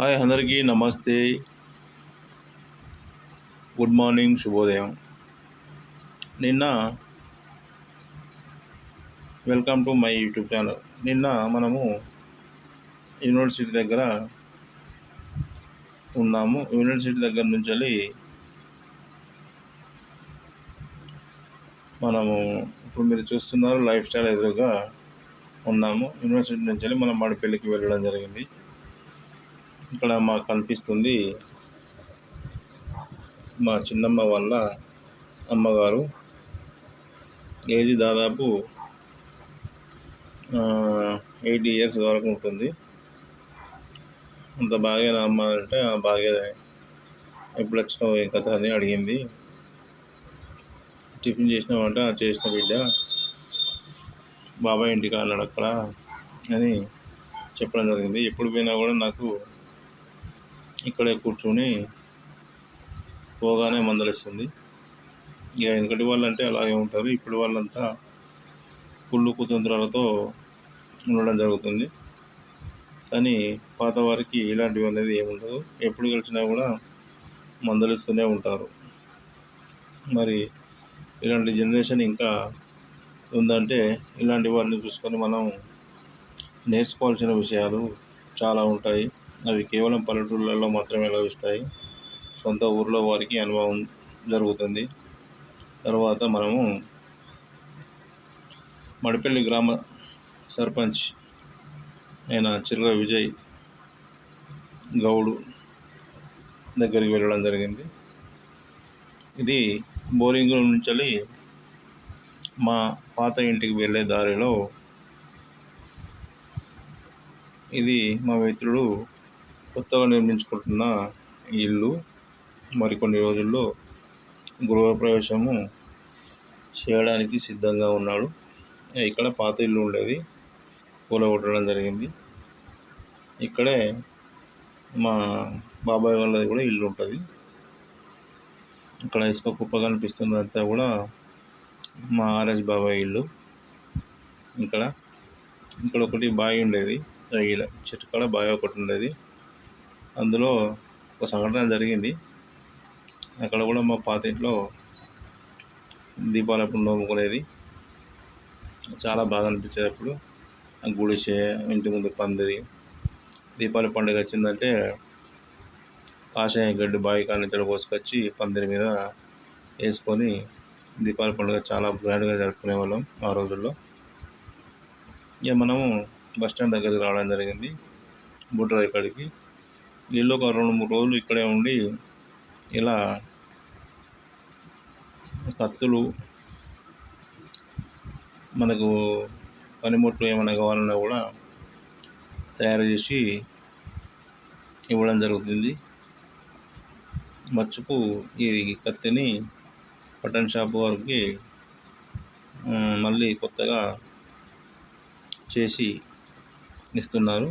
Hi అందరికీ నమస్తే. Good morning శుభోదయం. నిన్న welcome to my YouTube channel. నిన్న మనము యూనివర్సిటీ దగ్గర ఉన్నాము. యూనివర్సిటీ దగ్గర నుంచి వెళ్ళి మనము ఇప్పుడు మీరు చూస్తున్నారు లైఫ్ స్టైల్ ఎదురుగా ఉన్నాము. యూనివర్సిటీ నుంచి వెళ్ళి మనం మడిపెల్లికి వెళ్ళడం జరిగింది. ఇక్కడ మాకు కనిపిస్తుంది మా చిన్నమ్మ వాళ్ళ అమ్మగారు. ఏజ్ దాదాపు ఎయిటీ ఇయర్స్ వరకు ఉంటుంది. అంత బాగా అమ్మ అంటే బాగా ఎప్పుడు వచ్చినావు ఏం కథ అని అడిగింది. టిఫిన్ చేసినావంట చేసిన బిడ్డ. బాబాయ్ ఇంటికి అన్నాడు అక్కడ అని చెప్పడం జరిగింది. ఎప్పుడు పోయినా కూడా నాకు ఇక్కడే కూర్చొని పోగానే మందలిస్తుంది. ఇక వెనకటి వాళ్ళంటే అలాగే ఉంటారు. ఇప్పుడు వాళ్ళంతా కుళ్ళు కుతంత్రాలతో ఉండడం జరుగుతుంది. కానీ పాత వారికి ఇలాంటివి అనేది ఏముండదు ఎప్పుడు గెలిచినా కూడా మందలిస్తూనే ఉంటారు. మరి ఇలాంటి జనరేషన్ ఇంకా ఉందంటే ఇలాంటి వారిని చూసుకొని మనం నేర్చుకోవాల్సిన విషయాలు చాలా ఉంటాయి. అవి కేవలం పల్లెటూళ్ళలో మాత్రమే లభిస్తాయి. సొంత ఊర్లో వారికి అనుభవం జరుగుతుంది. తర్వాత మనము మడిపల్లి గ్రామ సర్పంచ్ అయిన చిర్ర విజయ్ గౌడు దగ్గరికి వెళ్ళడం జరిగింది. ఇది బోరింగ్ నుంచి మా పాత ఇంటికి వెళ్ళే దారిలో ఇది మా మిత్రుడు కొత్తగా నిర్మించుకుంటున్న ఇల్లు మరికొన్ని రోజుల్లో గృహప్రవేశము చేయడానికి సిద్ధంగా ఉన్నాడు. ఇక్కడ పాత ఇల్లు ఉండేది. కూలగొట్టడం జరిగింది. ఇక్కడే మా బాబాయ్ వాళ్ళది కూడా ఇల్లు ఉంటుంది. ఇక్కడ ఇసుక కుప్ప కనిపిస్తుంది అంతా కూడా మా ఆర్ఎస్ బాబాయ్ ఇల్లు. ఇక్కడ ఇక్కడ ఒకటి బావి ఉండేది. ఇలా చెట్టు కాడ బావి ఒకటి ఉండేది. అందులో ఒక సంఘటన జరిగింది. అక్కడ కూడా మా పాత ఇంట్లో దీపాలు అప్పుడు నోముకునేది. చాలా బాగా అనిపించేది అప్పుడు. గుడిసె ఇంటి ముందు పందిరి దీపావళి పండుగ వచ్చిందంటే కాషాయ గడ్డి బావి కానీ ఇతర పోసుకొచ్చి పందిరి మీద వేసుకొని దీపావళి పండుగ చాలా గ్రాండ్గా జరుపుకునే వాళ్ళం ఆ రోజుల్లో. ఇక మనము బస్ స్టాండ్ దగ్గరికి రావడం జరిగింది. బుడ్రాయి కాడికి. వీళ్ళు ఒక రెండు మూడు రోజులు ఇక్కడే ఉండి ఇలా కత్తులు మనకు పనిముట్లు ఏమైనా కావాలన్నా కూడా తయారు చేసి ఇవ్వడం జరుగుతుంది. మచ్చుకు ఈ కత్తిని బటన్ షాప్ వారికి మళ్ళీ కొత్తగా చేసి ఇస్తున్నారు.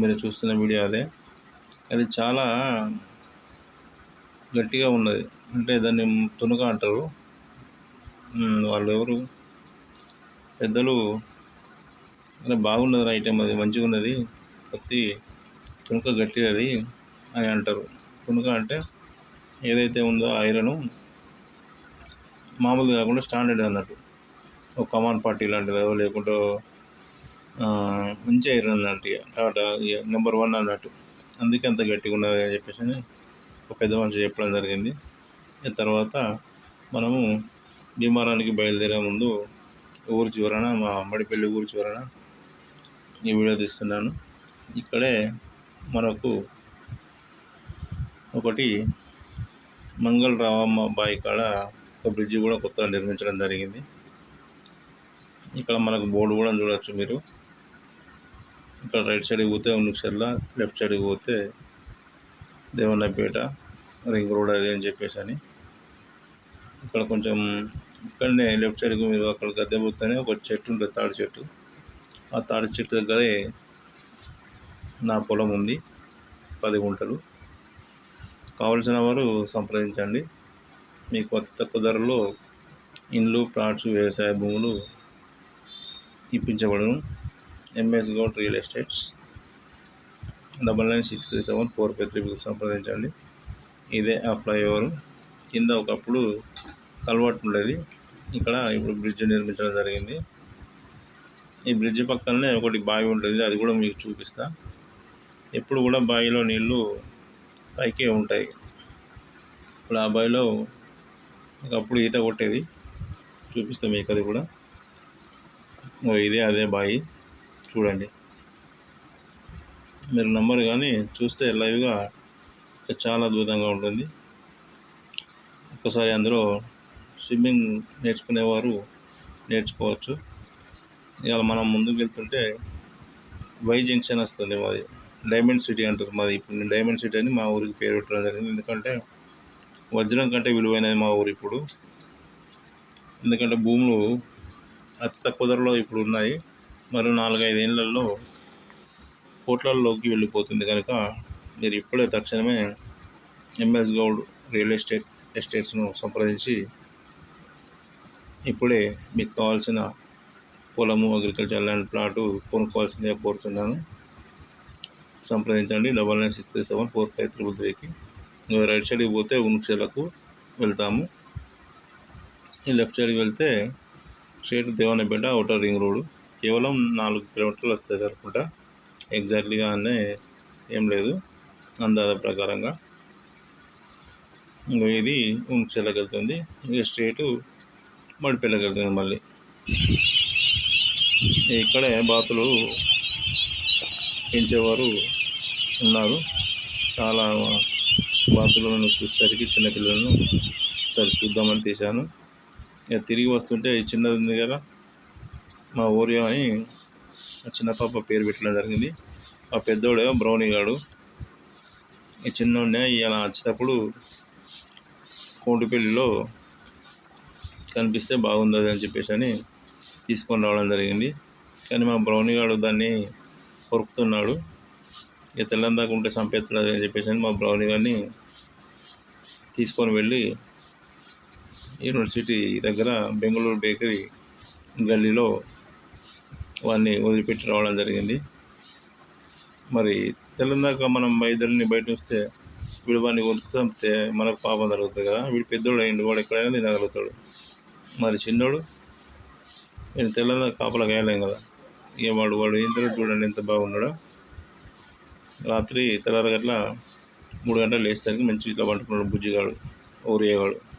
మీరు చూస్తున్న వీడియో అదే. అది చాలా గట్టిగా ఉన్నది. అంటే దాన్ని తునుక అంటారు. వాళ్ళు ఎవరు పెద్దలు. అరే బాగున్నది ఐటెం అది మంచిగా ఉన్నది కత్తి తునుక గట్టిది అది అని అంటారు. తునుక అంటే ఏదైతే ఉందో ఐరన్ మామూలుగా కాకుండా స్టాండర్డ్ అన్నట్టు. ఒక కమాండ్ పార్టీ లాంటిదో లేకుంటే మంచి ఐరన్ లాంటి టాటా నెంబర్ వన్ అన్నట్టు. అందుకే అంత గట్టిగా ఉన్నది అని చెప్పేసి అని ఒక పెద్ద మనిషి చెప్పడం జరిగింది. తర్వాత మనము భీమారానికి బయలుదేరే ముందు ఊరి చివరన మా అమ్మడిపల్లి ఊరి చివరన ఈ వీడియో తీస్తున్నాను. ఇక్కడే మనకు ఒకటి మంగళ రావమ్మ బాయి కాడ ఒక బ్రిడ్జి కూడా కొత్తగా నిర్మించడం జరిగింది. ఇక్కడ మనకు బోర్డు కూడా చూడవచ్చు మీరు. ఇక్కడ రైట్ సైడ్కి పోతే ఉనుక్సర్ల లెఫ్ట్ సైడ్కి పోతే దేవన్నపేట రింగ్ రోడ్ అది అని చెప్పేసి అని. ఇక్కడ కొంచెం ఇక్కడనే లెఫ్ట్ సైడ్కి మీరు అక్కడ గద్దె పోతేనే ఒక చెట్టు ఉంటుంది తాడి చెట్టు. ఆ తాడి చెట్టు దగ్గరే నా పొలం ఉంది పది గుంటలు. కావలసిన వారు సంప్రదించండి. మీకు అతి తక్కువ ధరలో ఇండ్లు ప్లాట్స్ వ్యవసాయ భూములు ఇప్పించబడను. MS Goud real estates double nine six three seven four five three సంప్రదించండి. ఇదే ఆ ఫ్లైఓవర్ కింద ఒకప్పుడు కల్వర్ట్ ఉండేది. ఇక్కడ ఇప్పుడు బ్రిడ్జ్ నిర్మించడం జరిగింది. ఈ బ్రిడ్జ్ పక్కనే ఒకటి బావి ఉంటుంది అది కూడా మీకు చూపిస్తా. ఎప్పుడు కూడా బావిలో నీళ్ళు పైకే ఉంటాయి. ఇప్పుడు ఆ బావిలో ఒకప్పుడు ఈత కొట్టేది. చూపిస్తాం మీకు అది కూడా. ఓ ఇదే అదే బావి. చూడండి. మీరు నమ్మరు కానీ చూస్తే లైవ్గా చాలా అద్భుతంగా ఉంటుంది. ఒక్కసారి అందులో స్విమ్మింగ్ నేర్చుకునేవారు నేర్చుకోవచ్చు. ఇవాళ మనం ముందుకు వెళ్తుంటే వై జంక్షన్ వస్తుంది మాది. డైమండ్ సిటీ అంటారు మాది. ఇప్పుడు డైమండ్ సిటీ అని మా ఊరికి పేరు పెట్టడం జరిగింది. ఎందుకంటే వజ్రం కంటే విలువైనది మా ఊరు ఇప్పుడు. ఎందుకంటే భూములు అతి తక్కువ ధరలో ఇప్పుడు ఉన్నాయి. మరో నాలుగైదేళ్ళలో కోట్లలోకి వెళ్ళిపోతుంది కనుక మీరు ఇప్పుడే తక్షణమే ఎంఎస్ గౌడ్ రియల్ ఎస్టేట్ ఎస్టేట్స్ను సంప్రదించి ఇప్పుడే మీకు కావాల్సిన పొలము అగ్రికల్చర్ ల్యాండ్ ప్లాటు కొనుక్కోవాల్సిందే కోరుతున్నాను. సంప్రదించండి. Double nine six three seven four five triple త్రీకి. రైట్ సైడ్కి పోతే ఉనుక్షలకు వెళ్తాము. ఈ లెఫ్ట్ సైడ్కి వెళ్తే straight Devanapeta outer ring road కేవలం నాలుగు కిలోమీటర్లు వస్తుంది అనుకుంటా ఎగ్జాక్ట్లీగా అనే ఏం లేదు. అందాజ ప్రకారంగా. ఇది ఉంచెలకు వెళ్తుంది ఇక స్ట్రేటు మడిపల్లికి వెళ్తుంది మళ్ళీ. ఇక్కడే బాతులు పెంచేవారు ఉన్నారు. చాలా బాతులను చూసేసరికి చిన్నపిల్లలను సరే చూద్దామని తీశాను. ఇక తిరిగి వస్తుంటే ఈ చిన్నది ఉంది కదా. మా ఓరియో అని చిన్న పాప పేరు పెట్టడం జరిగింది. ఆ పెద్దోడే బ్రౌనీ గాడు. ఈ చిన్నోడే ఇలా వచ్చేటప్పుడు కోటిపల్లిలో కనిపిస్తే బాగుంది అని చెప్పేసి అని తీసుకొని రావడం జరిగింది. కానీ మా బ్రౌనీ గాడు దాన్ని కొరుకుతున్నాడు. ఇక తెల్లందాక ఉంటే చంపేస్తాడు అని చెప్పేసి అని మా బ్రౌనీ గారిని తీసుకొని వెళ్ళి యూనివర్సిటీ దగ్గర బెంగళూరు బేకరీ గల్లీలో వాడిని వదిలిపెట్టి రావడం జరిగింది. మరి తెల్లందాక మనం ఇద్దరిని బయట వస్తే వీడు వాడిని వదిలితే మనకు పాపం జరుగుతుంది కదా. వీడు పెద్దోడు అయ్యిండు వాడు ఎక్కడైనా తినగలుగుతాడు. మరి చిన్నోడు నేను తెల్లందాక కాపలా కాయలేం కదా. ఇక వాడు వాడు ఏం చూడండి ఎంత బాగున్నాడో. రాత్రి తెల్లారి గట్ల మూడు గంటలు లేచేసరికి మంచి ఇట్లా పండుకున్నాడు బుజ్జిగాడు ఊరేవాడు